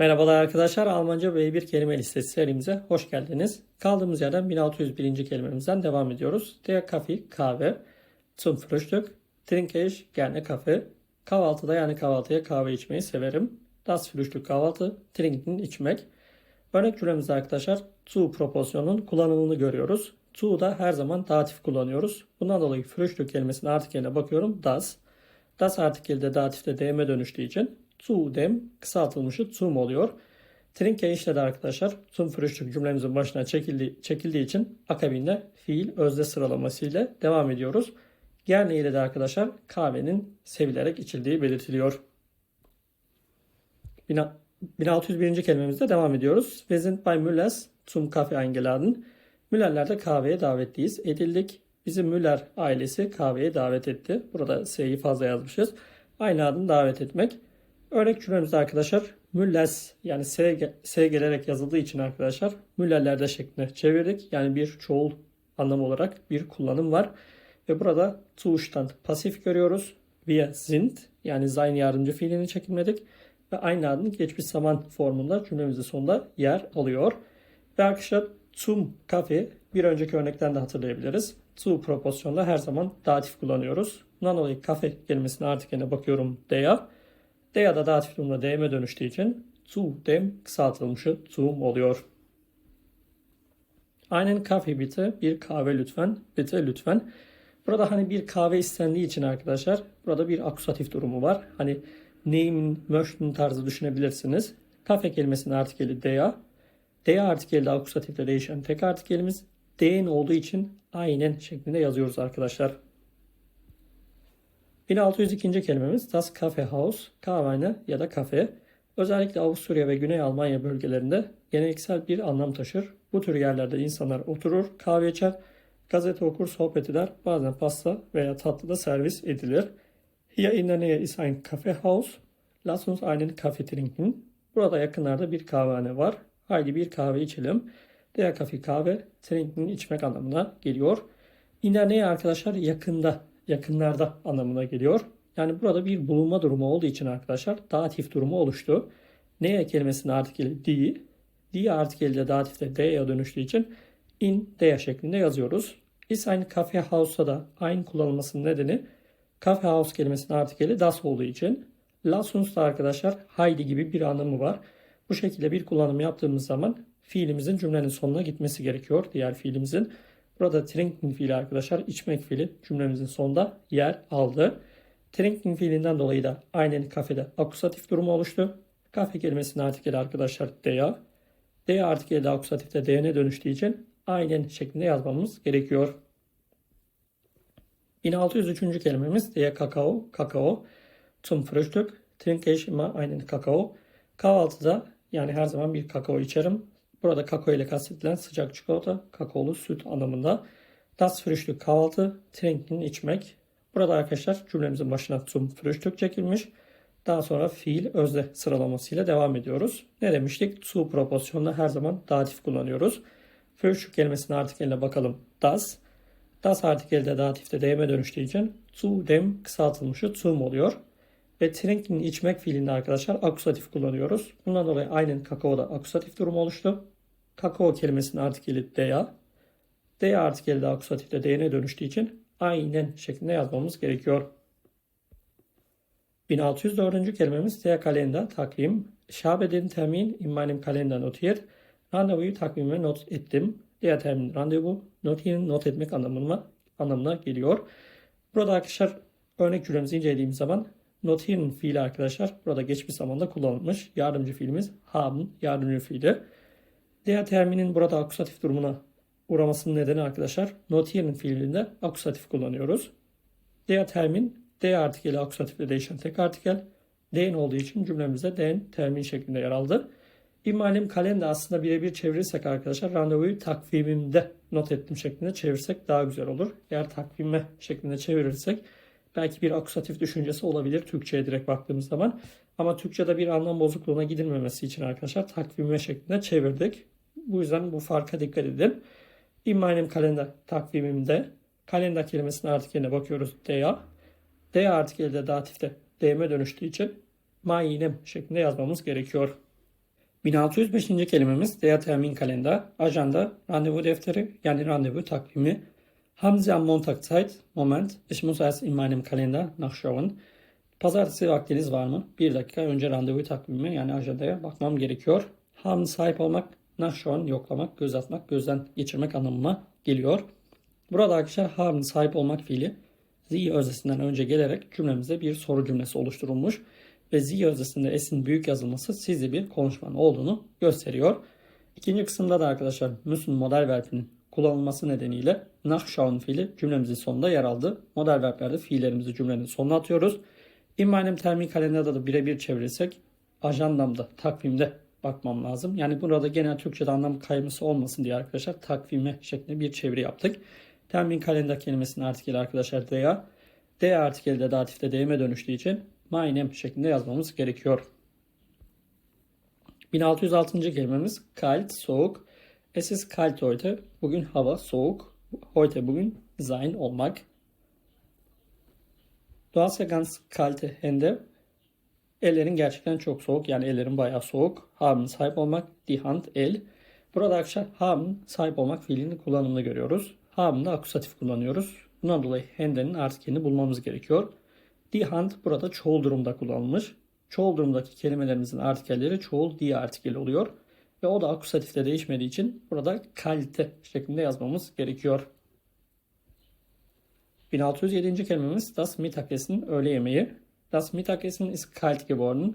Merhabalar arkadaşlar. Almanca B1 kelime listesi serimize hoş geldiniz. Kaldığımız yerden 1601. kelimemizden devam ediyoruz. Der Kaffee, kahve. Zum Frühstück. Trinke ich gerne Kaffee. Kahvaltıda yani kahvaltıya kahve içmeyi severim. Das Frühstück kahvaltı. Trinken içmek. Örnek cümlemizde arkadaşlar zu proporsiyonun kullanımını görüyoruz. Zu da her zaman datif kullanıyoruz. Bundan dolayı Frühstück kelimesinin artikeline bakıyorum. Das. Das artikelde datifte DM'e dönüştüğü için zu dem kısaltılmışı zum oluyor. Trinke işte de arkadaşlar zum Frühstück cümlemizin başına çekildiği, çekildiği için akabinde fiil özde sıralaması ile devam ediyoruz. Gerne ile de arkadaşlar kahvenin sevilerek içildiği belirtiliyor. 1601. kelimemizde devam ediyoruz. Wir sind bei Müllers zum Kaffee eingeladen. Müller'lerde kahveye davetliyiz. Edildik. Bizi Müller ailesi kahveye davet etti. Burada S'yi fazla yazmışız. Aynı adını davet etmek. Örnek cümlemizde arkadaşlar Müllers yani S, S gelerek yazıldığı için arkadaşlar Müllerlerde şeklinde çevirdik. Yani bir çoğul anlamı olarak bir kullanım var. Ve burada Zustand pasif görüyoruz. Wir sind yani sein yardımcı fiilini çekilmedik. Ve aynı adın geçmiş zaman formunda cümlemizin sonunda yer alıyor. Ve arkadaşlar zum Kaffee bir önceki örnekten de hatırlayabiliriz. Zu proporsiyonda her zaman datif kullanıyoruz. Dolayı kafe kelimesine artık yine bakıyorum der. Der da datif durumda DM'e dönüştüğü için zu dem kısaltılmışı zum oluyor. Aynen kafe bitte bir kahve lütfen. Bitte lütfen. Burada hani bir kahve istendiği için arkadaşlar burada bir akusatif durumu var. Hani neyin, möchten tarzı düşünebilirsiniz. Kafe kelimesinin artikeli der. Der artikeli akusatifle değişen tek artikelimiz. D'nin olduğu için aynen şeklinde yazıyoruz arkadaşlar. 1602. kelimemiz Das Kaffeehaus, kahvehane ya da kafe. Özellikle Avusturya ve Güney Almanya bölgelerinde geleneksel bir anlam taşır. Bu tür yerlerde insanlar oturur, kahve içer, gazete okur, sohbet eder. Bazen pasta veya tatlı da servis edilir. Hier in der Nähe ist ein Kaffeehaus. Lass uns einen Kaffee trinken. Burada yakınlarda bir kahvehane var. Haydi bir kahve içelim. Der Kaffee kahve, trinken içmek anlamına geliyor. In der Nähe arkadaşlar yakında, yakınlarda anlamına geliyor. Yani burada bir bulunma durumu olduğu için arkadaşlar datif durumu oluştu. Neye kelimesinin artikeli die. Die artikeli de datifte d'ye dönüştüğü için in der şeklinde yazıyoruz. Is ein Kaffeehaus'ta da aynı kullanılmasının nedeni Kaffeehaus kelimesinin artikeli das olduğu için. Lass uns da arkadaşlar haydi gibi bir anlamı var. Bu şekilde bir kullanım yaptığımız zaman fiilimizin cümlenin sonuna gitmesi gerekiyor. Diğer fiilimizin. Burada trinken fiili arkadaşlar içmek fiili cümlemizin sonunda yer aldı. Trinken fiilinden dolayı da aynen kafede akusatif durumu oluştu. Kafe kelimesinin artikeli arkadaşlar der. Der artikeli de akusatifte d'ne dönüştüğü için aynen şeklinde yazmamız gerekiyor. 1603. kelimemiz der Kakao, kakao. Zum Frühstück trinke ich immer einen Kakao. Kahvaltıda yani her zaman bir kakao içerim. Burada kakao ile kastedilen sıcak çikolata, kakaolu süt anlamında. Das Frühstück kahvaltı, trinken içmek. Burada arkadaşlar cümlemizin başına zum Frühstück çekilmiş. Daha sonra fiil özde sıralamasıyla devam ediyoruz. Ne demiştik? Zu proporsiyonda her zaman datif kullanıyoruz. Frühstück kelimesinin artikeline bakalım. Das. Das artikelde datifte DM'e dönüştüğü için zu dem kısaltılmışı zum oluyor. Ve trinken içmek fiilinde arkadaşlar akusatif kullanıyoruz. Bundan dolayı aynen kakaoda akusatif durumu oluştu. Kakao kelimesinin artikeli dea. Dea artikeli de akusatifle d'ne dönüştüğü için aynen şeklinde yazmamız gerekiyor. 1604. kelimemiz der Kalender, takvim. Ich habe den Termin in meinem Kalender notiert. Randevuyu takvime not ettim. Der Termin randevu, notieren not etmek anlamına, anlamına geliyor. Burada arkadaşlar örnek cümlemizi incelediğimiz zaman notieren fiili arkadaşlar burada geçmiş zamanda kullanılmış. Yardımcı fiilimiz haben, yardımcı fiili. Der terminin burada akusatif durumuna uğramasının nedeni arkadaşlar notieren fiilinde akusatif kullanıyoruz. Der termin D artikeli akusatifle değişen tek artikel. Den olduğu için cümlemizde den termin şeklinde yer aldı. İmalim kalende aslında birebir çevirirsek arkadaşlar randevuyu takvimimde not ettim şeklinde çevirsek daha güzel olur. Eğer takvime şeklinde çevirirsek belki bir akusatif düşüncesi olabilir Türkçe'ye direkt baktığımız zaman. Ama Türkçe'de bir anlam bozukluğuna gidilmemesi için arkadaşlar takvime şeklinde çevirdik. Bu yüzden bu farka dikkat edin. In meinem kalender takvimimde kalender kelimesinin artikeline bakıyoruz. Der. Der artikeli de datifte DM'e dönüştüğü için meinem şeklinde yazmamız gerekiyor. 1605. kelimemiz der Termin kalender, ajanda, randevu defteri yani randevu takvimi. Haben Sie am Montag Zeit? Moment, ich muss erst in meinem Kalender nachschauen. Pazartesi vaktiniz var mı? Bir dakika önce randevu takvimi yani ajandaya bakmam gerekiyor. Haben sahip olmak, nachschauen yoklamak, göz atmak, gözden geçirmek anlamına geliyor. Burada arkadaşlar haben sahip olmak fiili Sie öznesinden önce gelerek cümlemizde bir soru cümlesi oluşturulmuş ve Sie öznесinde S'in büyük yazılması sizde bir konuşmanın olduğunu gösteriyor. İkinci kısımda da arkadaşlar müssen model verbinin kullanılması nedeniyle nachschauen fiili cümlemizin sonunda yer aldı. Model verblerde fiillerimizi cümlenin sonuna atıyoruz. In meinem termin kalenderde de birebir çevirirsek ajandamda, takvimde bakmam lazım. Yani burada genel Türkçe'de anlam kayması olmasın diye arkadaşlar takvime şeklinde bir çeviri yaptık. Termin kalender kelimesinin artikeli arkadaşlar der. D artikeli de datifte DM'e dönüştüğü için meinem şeklinde yazmamız gerekiyor. 1606. kelimemiz kalt, soğuk. Es ist kalt heute. Bugün hava soğuk. Heute bugün sein olmak. Du hast ja ganz kalte Hände. Ellerin gerçekten çok soğuk. Yani ellerin bayağı soğuk. Haben sahip olmak. Die Hand el. Burada arkadaşlar haben sahip olmak fiilinin kullanımını görüyoruz. Haben'da akusatif kullanıyoruz. Bundan dolayı Hände'nin artikelini bulmamız gerekiyor. Die Hand burada çoğul durumda kullanılmış. Çoğul durumdaki kelimelerimizin artikelleri çoğul die artikeli oluyor. Ve o da akusatifte değişmediği için burada kalite şeklinde yazmamız gerekiyor. 1607. kelimemiz Das Mittagessen öğle yemeği. Das Mittagessen ist kalt geworden.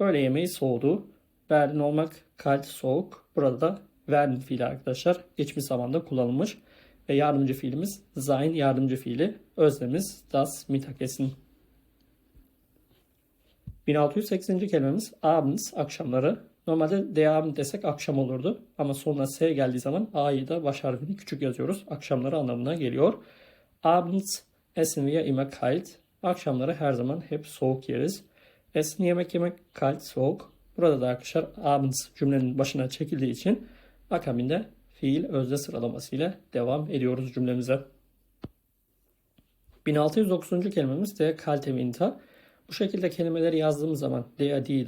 Öğle yemeği soğudu. Werden olmak kalt soğuk. Burada da werden fiili arkadaşlar geçmiş zamanda kullanılmış. Ve yardımcı fiilimiz sein yardımcı fiili. Özlemiz das Mittagessen. 1680. kelimemiz abends akşamları. Normalde Abend desek akşam olurdu. Ama sonuna S geldiği zaman A'yı da baş harfini küçük yazıyoruz. Akşamları anlamına geliyor. Abends essen wir immer kalt. Akşamları her zaman hep soğuk yeriz. Essen yemek yemek kalt soğuk. Burada da arkadaşlar abends cümlenin başına çekildiği için akabinde fiil özde sıralamasıyla devam ediyoruz cümlemize. 1609. kelimemiz de kalte. Bu şekilde kelimeleri yazdığımız zaman der, die,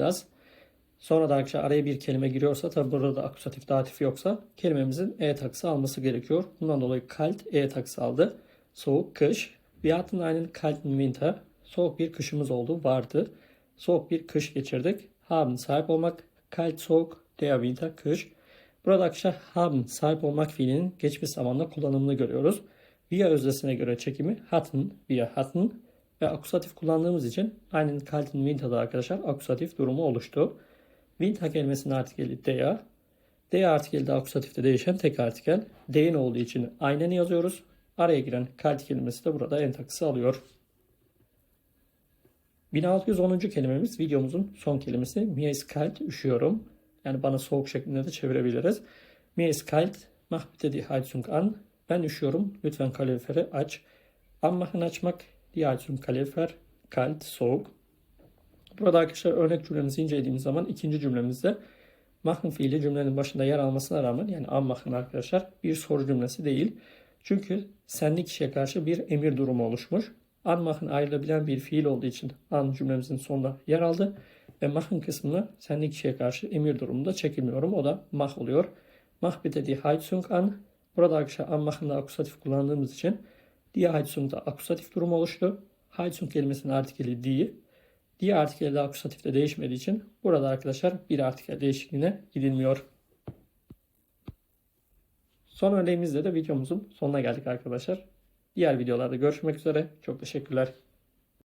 Sonra da arkadaşlar araya bir kelime giriyorsa tabi burada da akusatif datif yoksa kelimemizin e takısı alması gerekiyor. Bundan dolayı kalt e takısı aldı. Soğuk kış. Wir hatten einen kalten Winter. Soğuk bir kışımız oldu. Vardı. Soğuk bir kış geçirdik. Haben sahip olmak. Kalt soğuk. Der Winter kış. Burada arkadaşlar haben sahip olmak fiilinin geçmiş zamanda kullanımını görüyoruz. Wir özdesine göre çekimi hatten, wir hatten ve akusatif kullandığımız için aynen kalten winter'da arkadaşlar akusatif durumu oluştu. Winter kelimesinin artikeli der. Der artikeli de akusatifte değişen tek artikel. D'nin olduğu için aynen yazıyoruz. Araya giren kalt kelimesi de burada en takısı alıyor. 1610. kelimemiz videomuzun son kelimesi. Mir ist kalt, üşüyorum. Yani bana soğuk şeklinde de çevirebiliriz. Mir ist kalt, mach bitte die Heizung an. Ben üşüyorum, lütfen kaloriferi aç. Anmachen açmak, die Heizung kalorifer, kalt, soğuk. Burada arkadaşlar örnek cümlemizi incelediğimiz zaman ikinci cümlemizde machen fiili cümlenin başında yer almasına rağmen yani anmachen arkadaşlar bir soru cümlesi değil. Çünkü senli kişiye karşı bir emir durumu oluşmuş. Anmachen ayrılabilen bir fiil olduğu için an cümlemizin sonunda yer aldı. Ve machen kısmını senli kişiye karşı emir durumunda çekilmiyorum. O da mach oluyor. Mach bitte die Heizung an. Burada arkadaşlar anmachen'da akusatif kullandığımız için die Heizung'da akusatif durumu oluştu. Heizung kelimesinin artikeli die. Die artikeli de akusatifte değişmediği için burada arkadaşlar bir artikel değişikliğine gidilmiyor. Son örneğimizde de videomuzun sonuna geldik arkadaşlar. Diğer videolarda görüşmek üzere. Çok teşekkürler.